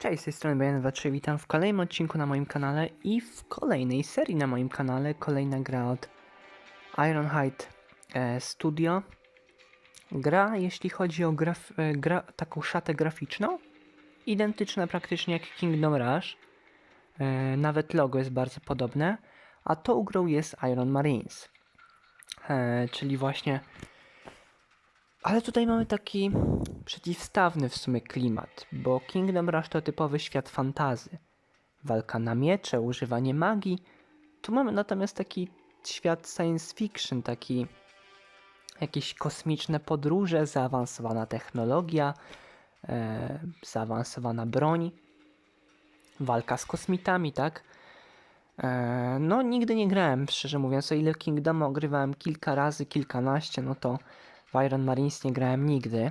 Cześć, z tej strony Bajan23, witam w kolejnym odcinku na moim kanale i w kolejnej serii na moim kanale, kolejna gra od Ironhide e, Studio. Gra, jeśli chodzi o graf, e, gra, taką szatę graficzną, identyczna praktycznie jak Kingdom Rush, e, nawet logo jest bardzo podobne, a tą grą jest Iron Marines, czyli właśnie ale tutaj mamy taki przeciwstawny w sumie klimat, bo Kingdom Rush to typowy świat fantazy. Walka na miecze, używanie magii. Tu mamy natomiast taki świat science fiction, taki jakieś kosmiczne podróże, zaawansowana technologia, e, zaawansowana broń, walka z kosmitami, tak? E, no, nigdy nie grałem, szczerze mówiąc, o ile Kingdom ogrywałem kilka razy, kilkanaście, no to w Iron Marines nie grałem nigdy.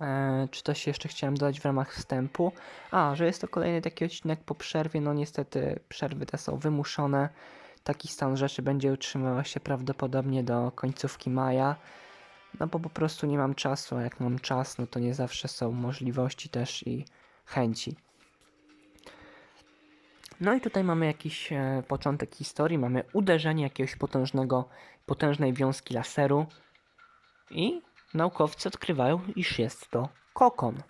E, czy coś jeszcze chciałem dodać w ramach wstępu? A, że jest to kolejny taki odcinek po przerwie. No niestety przerwy te są wymuszone. Taki stan rzeczy będzie utrzymywał się prawdopodobnie do końcówki maja. No bo po prostu nie mam czasu, a jak mam czas, no to nie zawsze są możliwości też i chęci. No i tutaj mamy jakiś e, początek historii, mamy uderzenie jakiegoś potężnego, potężnej wiązki laseru i naukowcy odkrywają, iż jest to kokon.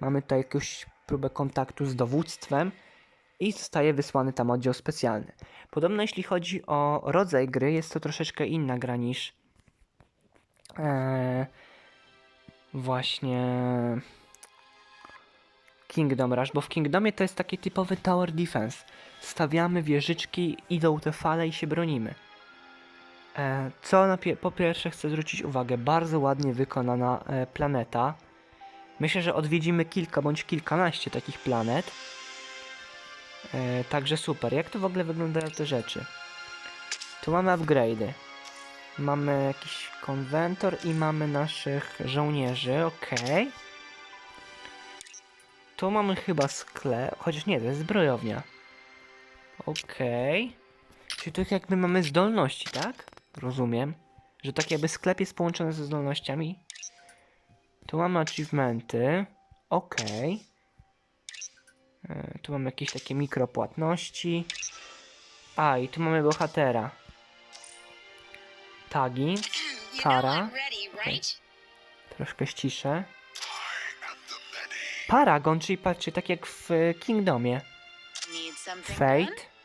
Mamy tutaj jakąś próbę kontaktu z dowództwem i zostaje wysłany tam oddział specjalny. Podobno jeśli chodzi o rodzaj gry, jest to troszeczkę inna gra niż e, właśnie Kingdom Rush, bo w Kingdomie to jest taki typowy tower defense. Stawiamy wieżyczki, idą te fale i się bronimy. E, co po pierwsze chcę zwrócić uwagę, bardzo ładnie wykonana e, planeta. Myślę, że odwiedzimy kilka bądź kilkanaście takich planet. E, także super. Jak to w ogóle wyglądają te rzeczy? Tu mamy upgrade'y. Mamy jakiś konwentor i mamy naszych żołnierzy, ok. Tu mamy chyba sklep, chociaż nie, to jest zbrojownia. Okej. Czyli tu jakby mamy zdolności, tak? Rozumiem. Że tak jakby sklep jest połączony ze zdolnościami. Tu mamy achievementy. Okej. E, Tu mamy jakieś takie mikropłatności. A, i tu mamy bohatera. Tagi. Kara. Right? Troszkę ściszę. Paragon, czyli patrzcie, tak jak w Kingdomie. Fate.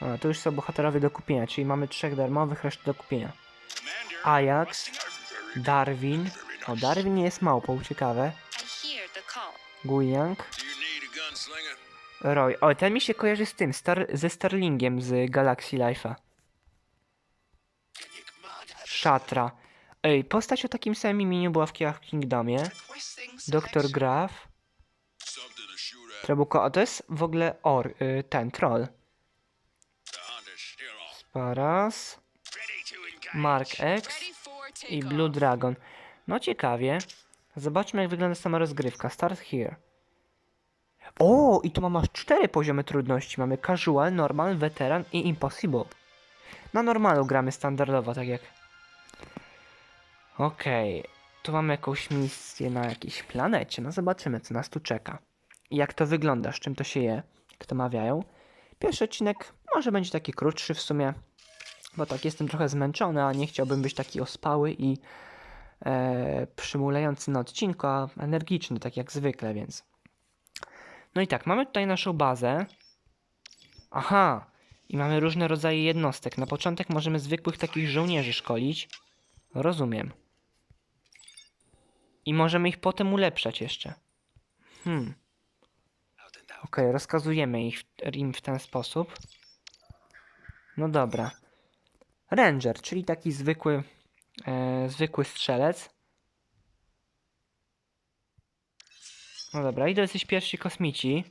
A, to już są bohaterowie do kupienia, czyli mamy trzech darmowych, resztę do kupienia. Ajax, Darwin. O, Darwin nie jest małpą, ciekawe. Guyang? Roy. O, ten mi się kojarzy z tym, Star ze Starlingiem z Galaxy Life'a. Szatra. Ej, postać o takim samym imieniu była w Kiach Kingdomie. Doktor Graf. Trabuko, a to jest w ogóle Or, y, ten, troll. Paras. Mark X i. Blue Dragon. No ciekawie. Zobaczmy jak wygląda sama rozgrywka. Start here. O, i tu mamy aż cztery poziomy trudności. Mamy casual, normal, veteran i impossible. Na normalu gramy standardowo, tak jak... Okej. Tu mamy jakąś misję na jakiejś planecie. No zobaczymy, co nas tu czeka. Jak to wygląda, z czym to się je, jak to mawiają. Pierwszy odcinek może będzie taki krótszy w sumie, bo tak jestem trochę zmęczony, a nie chciałbym być taki ospały i e, przymulający na odcinku, a energiczny, tak jak zwykle, więc. No i tak, mamy tutaj naszą bazę. Aha, i mamy różne rodzaje jednostek. Na początek możemy zwykłych takich żołnierzy szkolić. Rozumiem. I możemy ich potem ulepszać jeszcze. Hmm. Okej, rozkazujemy ich, im w ten sposób. No dobra. Ranger, czyli taki zwykły, e, zwykły strzelec. No dobra, i to jesteś pierwsi kosmici.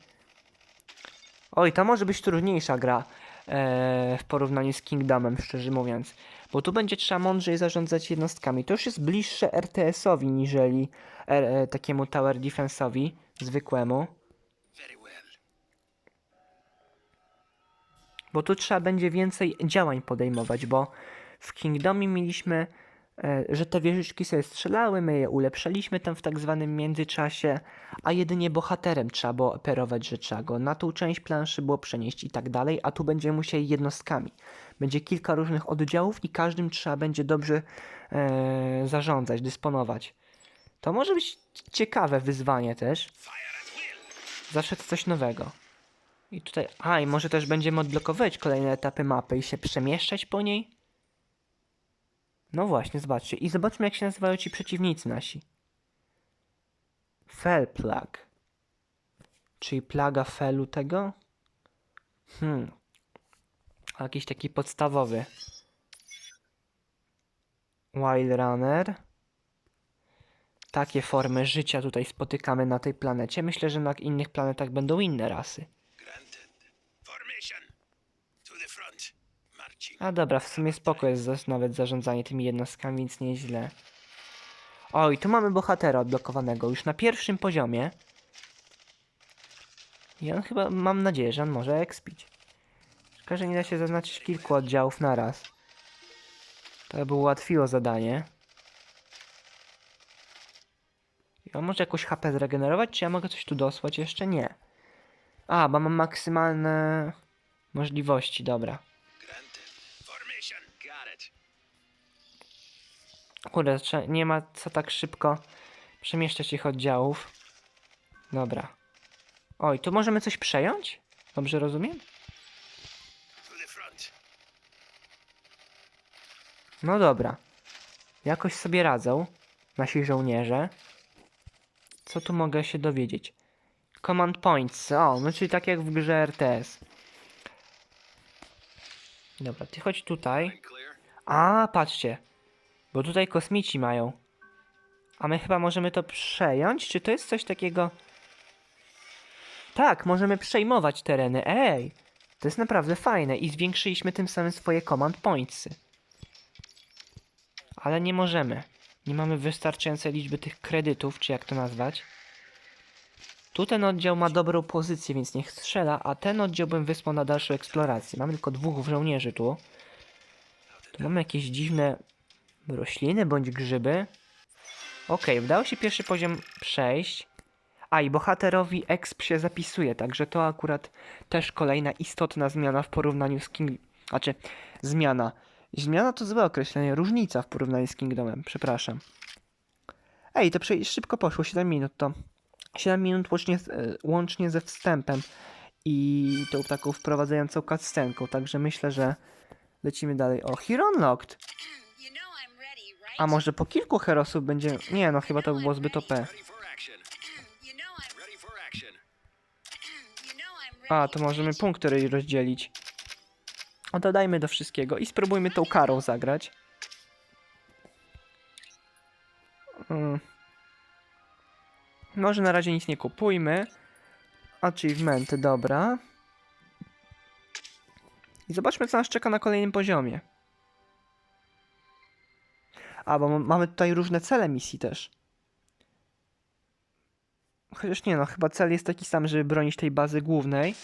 Oj, to może być trudniejsza gra e, w porównaniu z Kingdomem, szczerze mówiąc. Bo tu będzie trzeba mądrzej zarządzać jednostkami. To już jest bliższe RTS-owi niżeli e, e, takiemu Tower Defense'owi zwykłemu. Bo tu trzeba będzie więcej działań podejmować, bo w Kingdomie mieliśmy e, że te wieżyczki sobie strzelały, my je ulepszaliśmy tam w tak zwanym międzyczasie, a jedynie bohaterem trzeba było operować, że trzeba go na tą część planszy było przenieść i tak dalej, a tu będziemy musieli jednostkami. Będzie kilka różnych oddziałów i każdym trzeba będzie dobrze e, zarządzać, dysponować. To może być ciekawe wyzwanie też. Zawsze to coś nowego. I tutaj. A, i może też będziemy odblokowywać kolejne etapy mapy i się przemieszczać po niej? No właśnie, zobaczcie. I zobaczmy, jak się nazywają ci przeciwnicy nasi. Fell Plug. Czyli plaga felu tego? Hmm. Jakiś taki podstawowy. Wild Runner. Takie formy życia tutaj spotykamy na tej planecie. Myślę, że na innych planetach będą inne rasy. A dobra, w sumie spoko jest nawet zarządzanie tymi jednostkami, więc nieźle. Oj, tu mamy bohatera odblokowanego już na pierwszym poziomie. I on chyba, mam nadzieję, że on może expić. Szkoda, że nie da się zaznaczyć kilku oddziałów na raz. To by ułatwiło zadanie. I on może jakoś HP zregenerować, czy ja mogę coś tu dosłać? Jeszcze nie. A, bo mam maksymalne możliwości, dobra. Kurde, nie ma co tak szybko przemieszczać ich oddziałów. Dobra. Oj, tu możemy coś przejąć? Dobrze rozumiem? No dobra. Jakoś sobie radzą nasi żołnierze. Co tu mogę się dowiedzieć? Command points. O, no czyli tak jak w grze RTS. Dobra, ty chodź tutaj. A, patrzcie. Bo tutaj kosmici mają. A my chyba możemy to przejąć? Czy to jest coś takiego... Tak, możemy przejmować tereny. Ej! To jest naprawdę fajne i zwiększyliśmy tym samym swoje command pointsy. Ale nie możemy. Nie mamy wystarczającej liczby tych kredytów, czy jak to nazwać. Tu ten oddział ma dobrą pozycję, więc niech strzela, a ten oddział bym wysłał na dalszą eksplorację. Mamy tylko dwóch żołnierzy tu. Tu mamy jakieś dziwne rośliny bądź grzyby. Okej, udało się pierwszy poziom przejść. A i bohaterowi exp się zapisuje, także to akurat też kolejna istotna zmiana w porównaniu z King... Znaczy, zmiana. Zmiana to złe określenie, różnica w porównaniu z Kingdomem, przepraszam. Ej, to szybko poszło, 7 minut to... 7 minut łącznie, e, łącznie ze wstępem i tą taką wprowadzającą cutscenką, także myślę, że lecimy dalej. O, Hero Unlocked! A może po kilku herosów będzie... Nie no, chyba to by było zbyt OP. A, to możemy punkty rozdzielić. O, dodajmy do wszystkiego i spróbujmy tą karą zagrać. Mm. Może na razie nic nie kupujmy. Achievementy, dobra. I zobaczmy, co nas czeka na kolejnym poziomie. A, bo mamy tutaj różne cele misji też. Chociaż nie no, chyba cel jest taki sam, żeby bronić tej bazy głównej.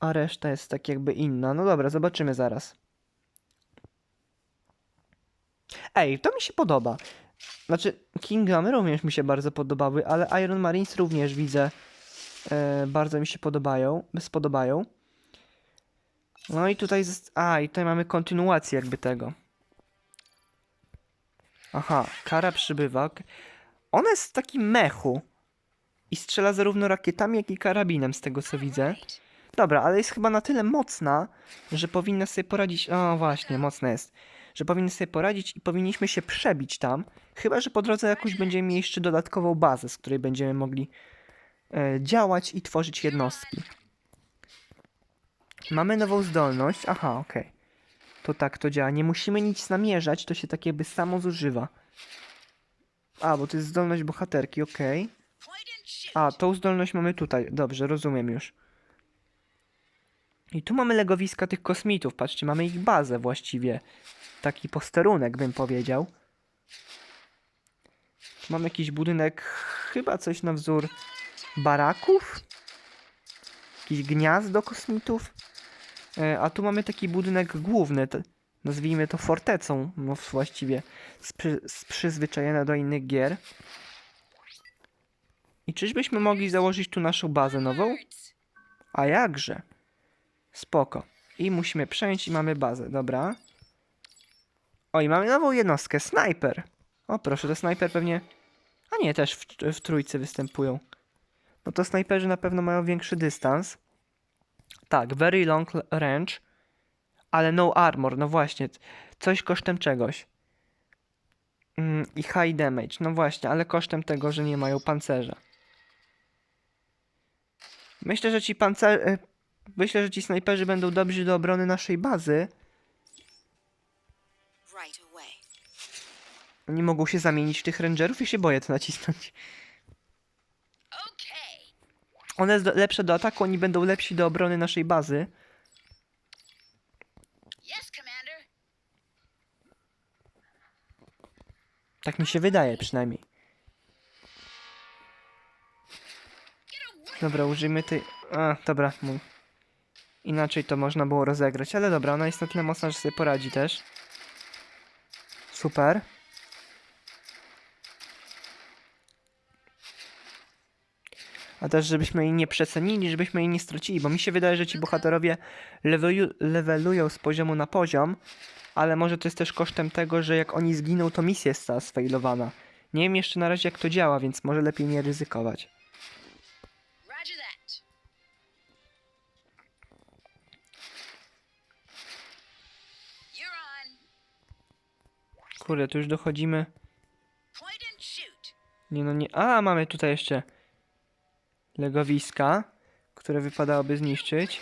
A reszta jest tak jakby inna. No dobra, zobaczymy zaraz. Ej, to mi się podoba. Znaczy, Kingdomy również mi się bardzo podobały, ale Iron Marines również widzę. E, bardzo mi się podobają. Spodobają. No i tutaj. A, i tutaj mamy kontynuację jakby tego. Aha, kara przybywa. Ona jest w takim mechu. I strzela zarówno rakietami, jak i karabinem, z tego co widzę. Dobra, ale jest chyba na tyle mocna, że powinna sobie poradzić. O, właśnie, mocna jest. Że powinna sobie poradzić i powinniśmy się przebić tam. Chyba, że po drodze jakoś będziemy mieli jeszcze dodatkową bazę, z której będziemy mogli e, działać i tworzyć jednostki. Mamy nową zdolność. Aha, okej. To tak to działa. Nie musimy nic namierzać, to się tak jakby samo zużywa. A, bo to jest zdolność bohaterki, okej. Shoot. A, tą zdolność mamy tutaj. Dobrze, rozumiem już. I tu mamy legowiska tych kosmitów. Patrzcie, mamy ich bazę właściwie. Taki posterunek, bym powiedział. Tu Mamy jakiś budynek, chyba coś na wzór baraków? Jakieś gniazdo kosmitów? E, A tu mamy taki budynek główny. Nazwijmy to fortecą, no właściwie sprzy, przyzwyczajona do innych gier. I czyżbyśmy mogli założyć tu naszą bazę nową? A jakże? Spoko. I musimy przejąć i mamy bazę, dobra. O, i mamy nową jednostkę, snajper. O, proszę, to snajper pewnie... A nie, też w, w trójce występują. No to snajperzy na pewno mają większy dystans. Tak, very long range. Ale no armor, no właśnie. Coś kosztem czegoś. Mm, I high damage, no właśnie, ale kosztem tego, że nie mają pancerza. Myślę, że ci pancer... e, Myślę, że ci snajperzy będą dobrzy do obrony naszej bazy. Oni mogą się zamienić w tych rangerów i się boję to nacisnąć. One jest lepsze do ataku, oni będą lepsi do obrony naszej bazy. Tak mi się wydaje przynajmniej. Dobra, użyjmy tej... A, dobra. Mój. Inaczej to można było rozegrać, ale dobra, ona jest na tyle mocna, że sobie poradzi też. Super. A też, żebyśmy jej nie przecenili, żebyśmy jej nie stracili, bo mi się wydaje, że ci bohaterowie levelu, levelują z poziomu na poziom, ale może to jest też kosztem tego, że jak oni zginą, to misja jest cała sfailowana. Nie wiem jeszcze na razie jak to działa, więc może lepiej nie ryzykować. Kurde, tu już dochodzimy. Nie no nie. A, mamy tutaj jeszcze legowiska, które wypadałoby zniszczyć.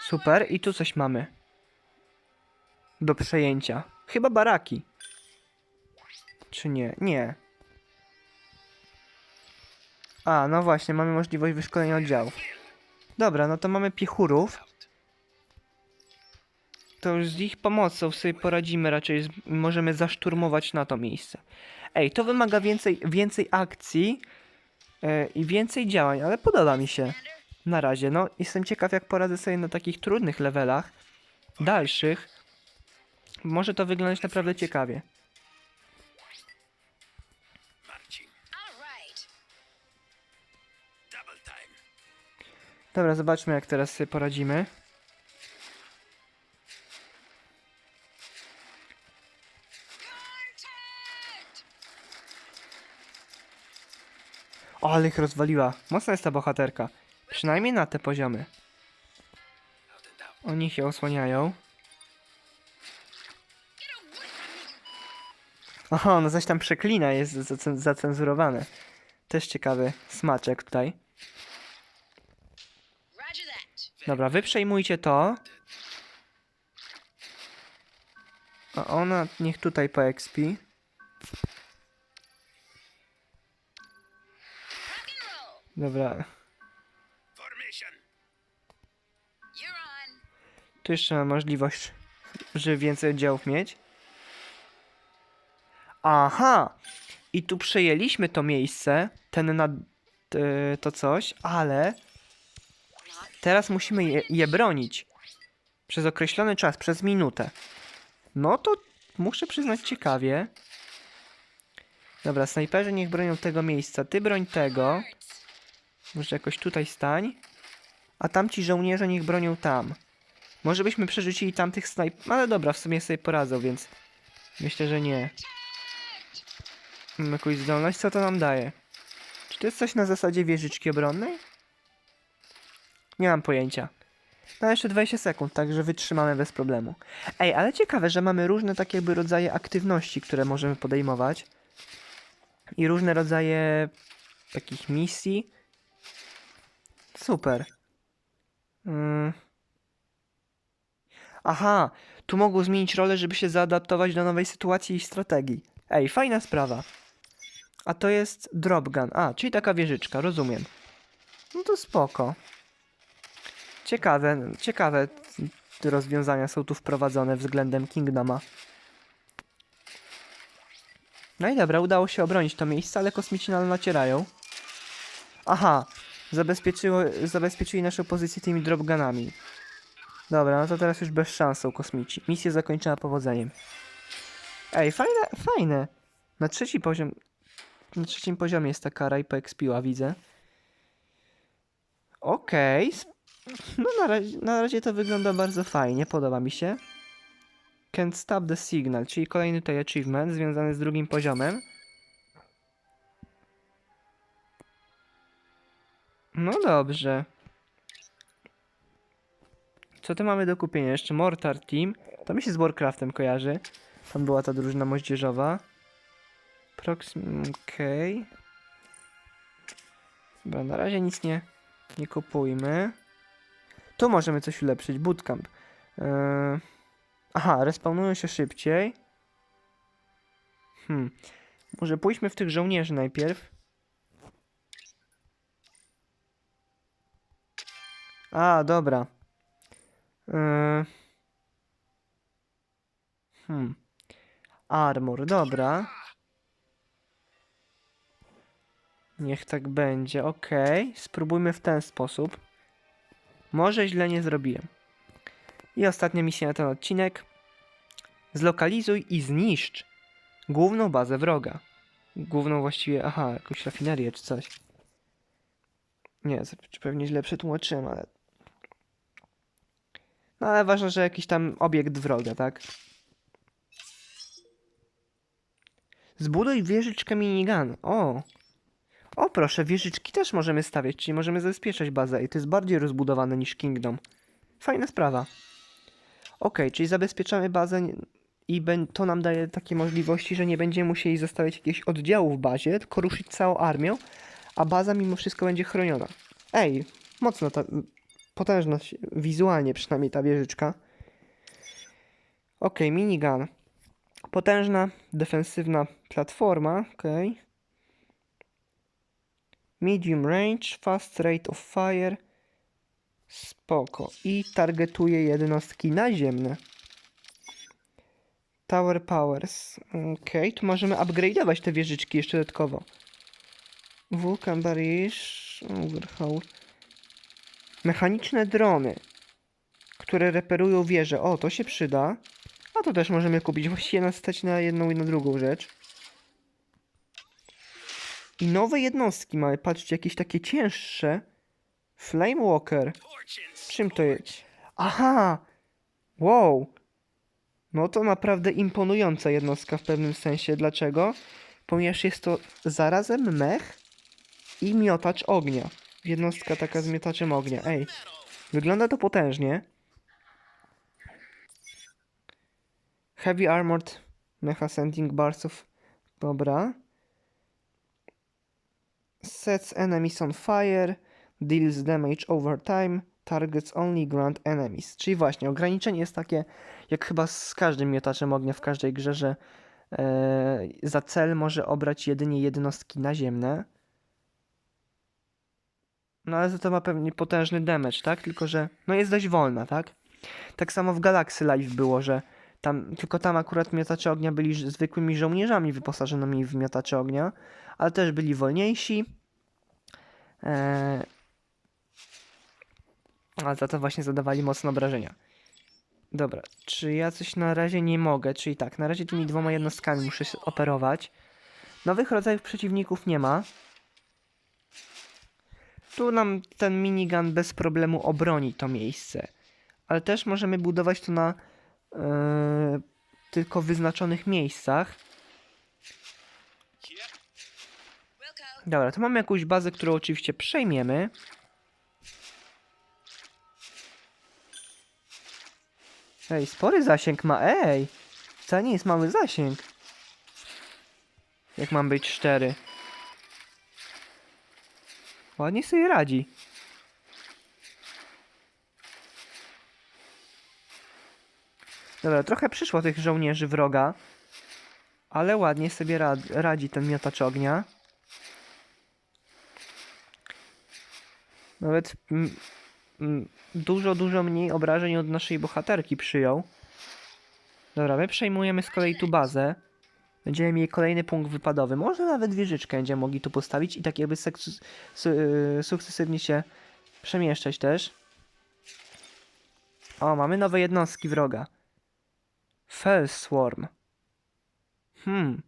Super, i tu coś mamy. Do przejęcia. Chyba baraki. Czy nie? Nie. A, no właśnie, mamy możliwość wyszkolenia oddziałów. Dobra, no to mamy piechurów. To już z ich pomocą sobie poradzimy, raczej możemy zaszturmować na to miejsce. Ej, to wymaga więcej, więcej akcji e, i więcej działań, ale podoba mi się. Na razie, no jestem ciekaw jak poradzę sobie na takich trudnych levelach, dalszych. Może to wyglądać naprawdę ciekawie. Dobra, zobaczmy jak teraz sobie poradzimy. Ale ich rozwaliła. Mocna jest ta bohaterka. Przynajmniej na te poziomy. Oni się osłaniają. Oho, no coś tam przeklina, jest zacen- zacenzurowane. Też ciekawy smaczek tutaj. Dobra, wy przejmujcie to. A ona niech tutaj po XP. Dobra, tu jeszcze mam możliwość, żeby więcej oddziałów mieć. Aha! I tu przejęliśmy to miejsce, ten na t- to coś, ale teraz musimy je, je bronić. Przez określony czas, przez minutę. No to muszę przyznać ciekawie. Dobra, snajperzy niech bronią tego miejsca. Ty broń tego. Może jakoś tutaj stań. A tamci żołnierze niech bronią tam. Może byśmy przerzucili tamtych snajp... Ale dobra, w sumie sobie poradzą, więc... Myślę, że nie. Mam jakąś zdolność? Co to nam daje? Czy to jest coś na zasadzie wieżyczki obronnej? Nie mam pojęcia. No jeszcze 20 sekund, także wytrzymamy bez problemu. Ej, ale ciekawe, że mamy różne takie jakby rodzaje aktywności, które możemy podejmować. I różne rodzaje takich misji. Super. Mm. Aha, tu mogą zmienić rolę, żeby się zaadaptować do nowej sytuacji i strategii. Ej, fajna sprawa. A to jest dropgun. A, czyli taka wieżyczka, rozumiem. No to spoko. Ciekawe, ciekawe rozwiązania są tu wprowadzone względem Kingdoma. No i dobra, udało się obronić to miejsce, ale kosmici nadal nacierają. Aha, zabezpieczyło, zabezpieczyli naszą pozycję tymi dropgunami. Dobra, no to teraz już bez szans są kosmici. Misja zakończona powodzeniem. Ej, fajne, fajne. Na trzeci poziom... Na trzecim poziomie jest ta kara i poekspiła, widzę. Okej. sp- No na razie, na razie to wygląda bardzo fajnie, podoba mi się. Can't stop the signal, czyli kolejny tutaj achievement związany z drugim poziomem. No dobrze. Co tu mamy do kupienia? Jeszcze Mortar Team. To mi się z Warcraftem kojarzy. Tam była ta drużyna moździerzowa. Proxim... Okej. Dobra, na razie nic nie, nie kupujmy. Tu możemy coś ulepszyć. Bootcamp. Yy... Aha, respawnują się szybciej. Hmm. Może pójdźmy w tych żołnierzy najpierw. A, dobra. Yy... Hmm. Armor, dobra. Niech tak będzie, okej. Spróbujmy w ten sposób. Może źle nie zrobiłem. I ostatnia misja na ten odcinek. Zlokalizuj i zniszcz główną bazę wroga. Główną właściwie, aha, jakąś rafinerię czy coś. Nie, pewnie źle przetłumaczyłem, ale... No ale ważne, że jakiś tam obiekt wroga, tak? Zbuduj wieżyczkę minigun. O! O proszę, wieżyczki też możemy stawiać, czyli możemy zabezpieczać bazę i to jest bardziej rozbudowane niż Kingdom. Fajna sprawa. Ok, czyli zabezpieczamy bazę i to nam daje takie możliwości, że nie będziemy musieli zostawiać jakichś oddziałów w bazie, tylko ruszyć całą armią, a baza mimo wszystko będzie chroniona. Ej, mocno ta potężna wizualnie przynajmniej ta wieżyczka. Ok, minigun. Potężna, defensywna platforma, okej. Medium range, fast rate of fire. Spoko. I targetuje jednostki naziemne. Tower powers. Okej, tu możemy upgrade'ować te wieżyczki jeszcze dodatkowo. Vulcan Barish, Overhaul. Mechaniczne drony, które reperują wieże. O, to się przyda. A to też możemy kupić. Właściwie nas stać na jedną i na drugą rzecz. I nowe jednostki mamy. Patrzcie, jakieś takie cięższe. Flamewalker. Fortunes. Czym to jest? Aha! Wow! No to naprawdę imponująca jednostka w pewnym sensie. Dlaczego? Ponieważ jest to zarazem mech i miotacz ognia. Jednostka taka z miotaczem ognia. Ej, wygląda to potężnie. Heavy Armored Mecha Sending Barsów. Dobra. Sets enemies on fire. Deals damage over time. Targets only ground enemies. Czyli właśnie, ograniczenie jest takie, jak chyba z każdym miotaczem ognia w każdej grze, że e, za cel może obrać jedynie jednostki naziemne. No ale za to ma pewnie potężny damage, tak? Tylko, że no jest dość wolna, tak? Tak samo w Galaxy Live było, że tam, tylko tam akurat miotacze ognia byli zwykłymi żołnierzami wyposażonymi w miotacze ognia, ale też byli wolniejsi. Eee, a za to właśnie zadawali mocne obrażenia. Dobra, czy ja coś na razie nie mogę? Czyli tak, na razie tymi dwoma jednostkami muszę operować. Nowych rodzajów przeciwników nie ma. Tu nam ten minigun bez problemu obroni to miejsce. Ale też możemy budować to na e, tylko wyznaczonych miejscach. Dobra, to mamy jakąś bazę, którą oczywiście przejmiemy. Ej, spory zasięg ma, ej! Wcale nie jest mały zasięg. Jak mam być szczery. Ładnie sobie radzi. Dobra, trochę przyszło tych żołnierzy wroga. Ale ładnie sobie rad, radzi ten miotacz ognia. Nawet dużo, dużo mniej obrażeń od naszej bohaterki przyjął. Dobra, my przejmujemy z kolei tu bazę. Będziemy mieli kolejny punkt wypadowy. Może nawet wieżyczkę będziemy mogli tu postawić i tak jakby yy, sukcesywnie się przemieszczać też. O, mamy nowe jednostki wroga. Fell Swarm. Hmm.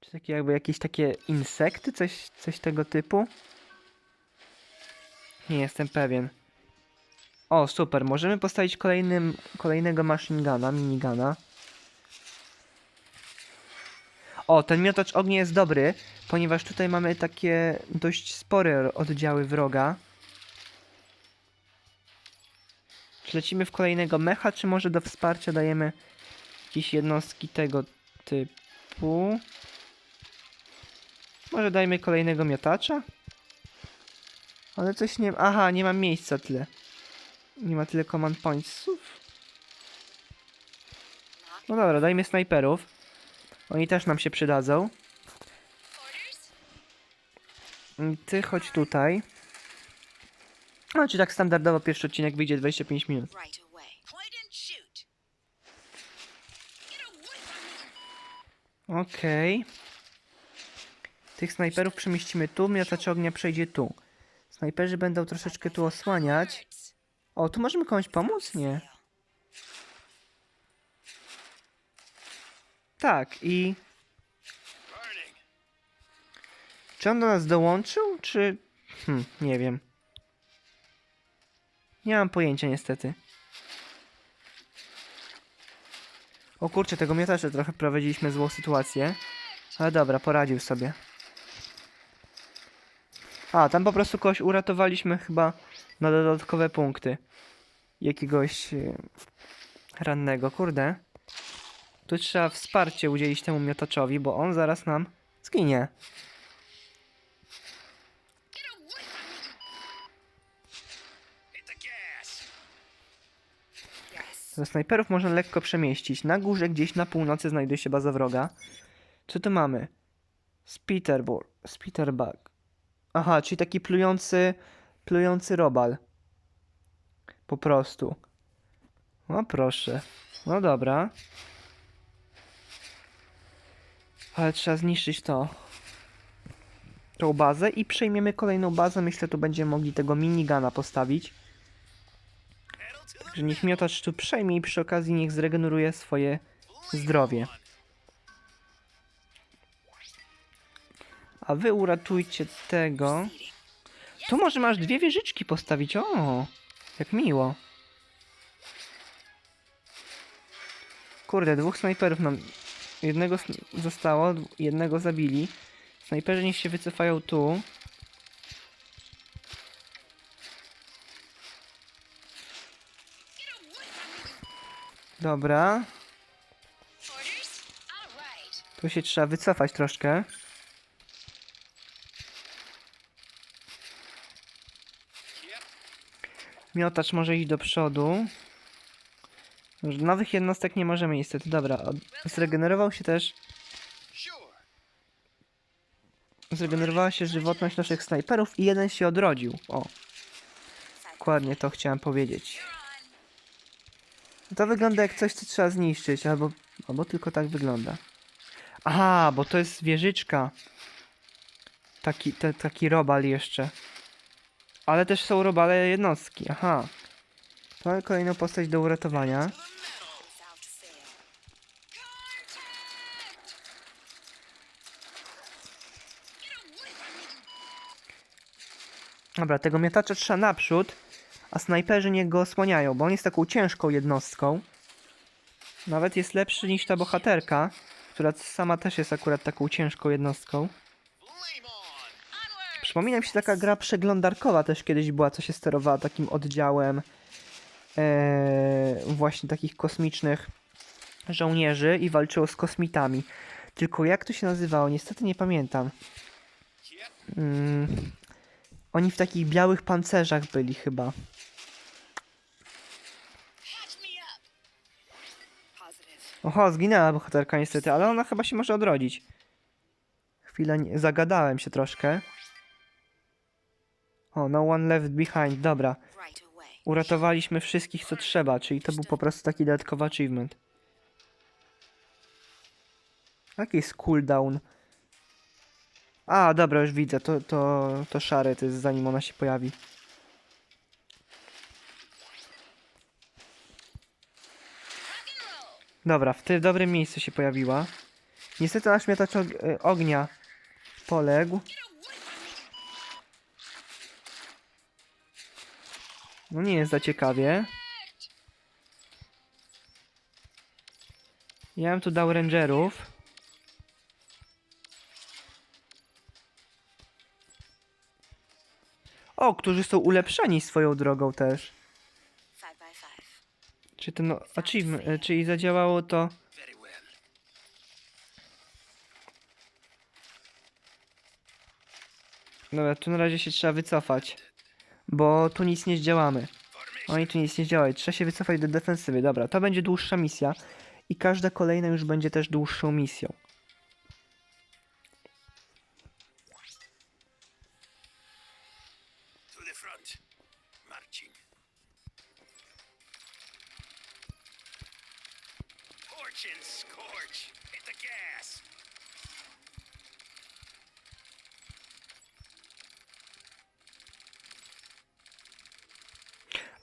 Czy takie jakby jakieś takie insekty? Coś, coś tego typu? Nie jestem pewien. O, super. Możemy postawić kolejnym, kolejnego machine guna, minigana. O, ten miotacz ognia jest dobry, ponieważ tutaj mamy takie dość spore oddziały wroga. Czy lecimy w kolejnego mecha, czy może do wsparcia dajemy jakieś jednostki tego typu? Może dajmy kolejnego miotacza? Ale coś nie... Aha, nie mam miejsca tyle. Nie ma tyle command pointsów. No dobra, dajmy snajperów. Oni też nam się przydadzą. Ty chodź tutaj. No, czy tak standardowo pierwszy odcinek wyjdzie 25 minut. Okej. Tych snajperów przemieścimy tu, miotacz ognia przejdzie tu. Snajperzy będą troszeczkę tu osłaniać. O, tu możemy komuś pomóc? Nie. Tak, i... Czy on do nas dołączył, czy... Hm, nie wiem. Nie mam pojęcia niestety. O kurczę, tego miotacza trochę prowadziliśmy złą sytuację. Ale dobra, poradził sobie. A, tam po prostu kogoś uratowaliśmy chyba na dodatkowe punkty. Jakiegoś e, rannego, kurde. Tu trzeba wsparcie udzielić temu miotaczowi, bo on zaraz nam zginie. Ze snajperów można lekko przemieścić. Na górze gdzieś na północy znajduje się baza wroga. Co tu mamy? Spitterbur. Spitterbug. Aha, czyli taki plujący, plujący robal. Po prostu. No proszę. No dobra. Ale trzeba zniszczyć to. Tą bazę i przejmiemy kolejną bazę. Myślę, tu będziemy mogli tego minigana postawić. Pedal to the Że niech miotacz tu przejmie i przy okazji niech zregeneruje swoje zdrowie. A wy uratujcie tego. Tu może masz dwie wieżyczki postawić. O, jak miło. Kurde, dwóch snajperów nam. Jednego zostało, jednego zabili. Snajperzy niech się wycofają tu. Dobra. Tu się trzeba wycofać troszkę. Miotacz może iść do przodu. Nowych jednostek nie możemy niestety. Dobra, zregenerował się też. Zregenerowała się żywotność naszych snajperów i jeden się odrodził. O, dokładnie to chciałem powiedzieć. To wygląda jak coś, co trzeba zniszczyć, albo, albo tylko tak wygląda. Aha, bo to jest wieżyczka. Taki, te, taki robal jeszcze. Ale też są robale jednostki, aha. To kolejną postać do uratowania. Dobra, tego miotacza trzeba naprzód, a snajperzy niech go osłaniają, bo on jest taką ciężką jednostką. Nawet jest lepszy niż ta bohaterka, która sama też jest akurat taką ciężką jednostką. Przypomina mi się taka gra przeglądarkowa też kiedyś była, co się sterowała takim oddziałem e, właśnie takich kosmicznych żołnierzy i walczyło z kosmitami. Tylko jak to się nazywało? Niestety nie pamiętam. Mm, oni w takich białych pancerzach byli chyba. Oho, zginęła bohaterka niestety, ale ona chyba się może odrodzić. Chwilę, nie, zagadałem się troszkę. O, no one left behind, dobra. Uratowaliśmy wszystkich co trzeba, czyli to był po prostu taki dodatkowy achievement. Jaki jest cooldown? A, dobra, już widzę. To, to, to szare to jest zanim ona się pojawi. Dobra, w tym dobrym miejscu się pojawiła. Niestety nasz miotacz og e, ognia poległ. No nie jest za ciekawie. Ja bym tu dał rangerów. O, którzy są ulepszeni swoją drogą też. Czy ten achievement, e, czyli zadziałało to... Dobra, tu na razie się trzeba wycofać. Bo tu nic nie zdziałamy. Oni tu nic nie zdziałają. Trzeba się wycofać do defensywy. Dobra, to będzie dłuższa misja. I każda kolejna już będzie też dłuższą misją. Scorch. Hit the gas.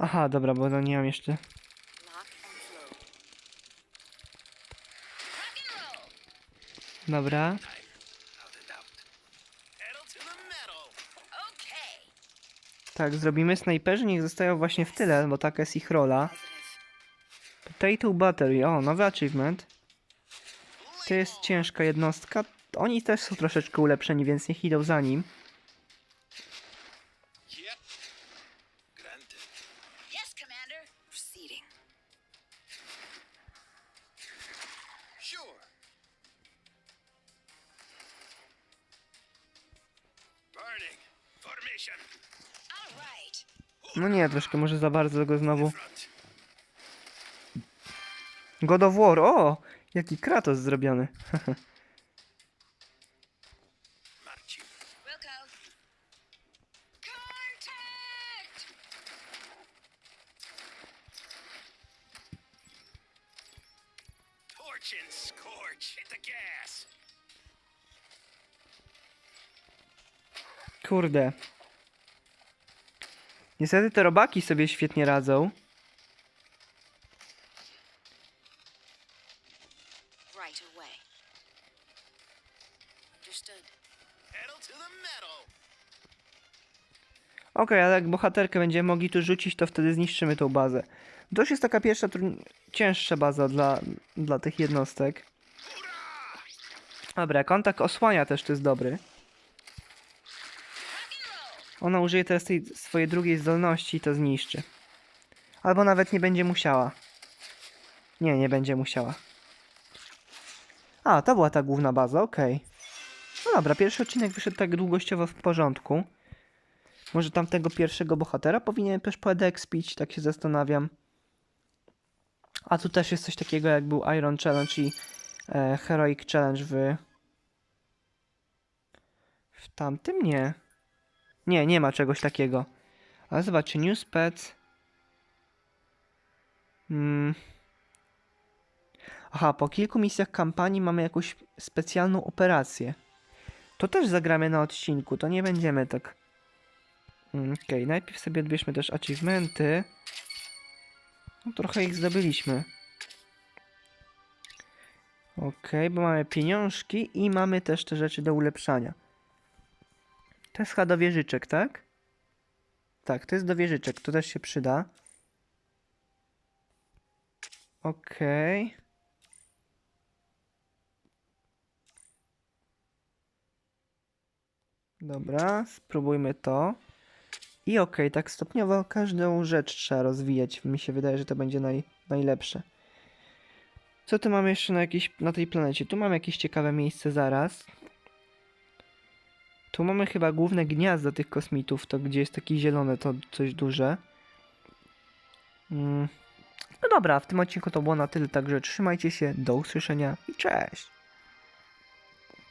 Aha, dobra, bo no nie mam jeszcze... Dobra. Tak, zrobimy. Snajperzy niech zostają właśnie w tyle, bo taka jest ich rola. Potato Battery. O, nowy achievement. To jest ciężka jednostka. Oni też są troszeczkę ulepszeni, więc niech idą za nim. No nie, troszkę może za bardzo go znowu. God of War, o! Jaki Kratos zrobiony. Marching. Wilco. Contact. Torch and scorch. Hit the gas. Kurde. Niestety te robaki sobie świetnie radzą. Okej, ale jak bohaterkę będziemy mogli tu rzucić, to wtedy zniszczymy tą bazę. To już jest taka pierwsza, cięższa baza dla, dla tych jednostek. Dobra, kontakt osłania też to jest dobry. Ona użyje teraz tej swojej drugiej zdolności i to zniszczy. Albo nawet nie będzie musiała. Nie, nie będzie musiała. A, to była ta główna baza, okej. No dobra, pierwszy odcinek wyszedł tak długościowo w porządku. Może tamtego pierwszego bohatera powinien też poedekspić, tak się zastanawiam. A tu też jest coś takiego jak był Iron Challenge i e, Heroic Challenge w... W tamtym nie. Nie, nie ma czegoś takiego. Ale zobaczcie, News Pets. Hmm. Aha, po kilku misjach kampanii mamy jakąś specjalną operację. To też zagramy na odcinku, to nie będziemy tak... Mm, Okej, najpierw sobie odbierzmy też achievementy. No trochę ich zdobyliśmy. Okej, bo mamy pieniążki i mamy też te rzeczy do ulepszania. To jest chyba do wieżyczek, tak? Tak, to jest do wieżyczek, to też się przyda. Okej. Dobra, spróbujmy to. I okej, tak stopniowo każdą rzecz trzeba rozwijać. Mi się wydaje, że to będzie naj, najlepsze. Co tu mamy jeszcze na, jakiejś, na tej planecie? Tu mamy jakieś ciekawe miejsce zaraz. Tu mamy chyba główne gniazdo tych kosmitów, to gdzie jest takie zielone, to coś duże. Mm. No dobra, w tym odcinku to było na tyle, także trzymajcie się, do usłyszenia i cześć!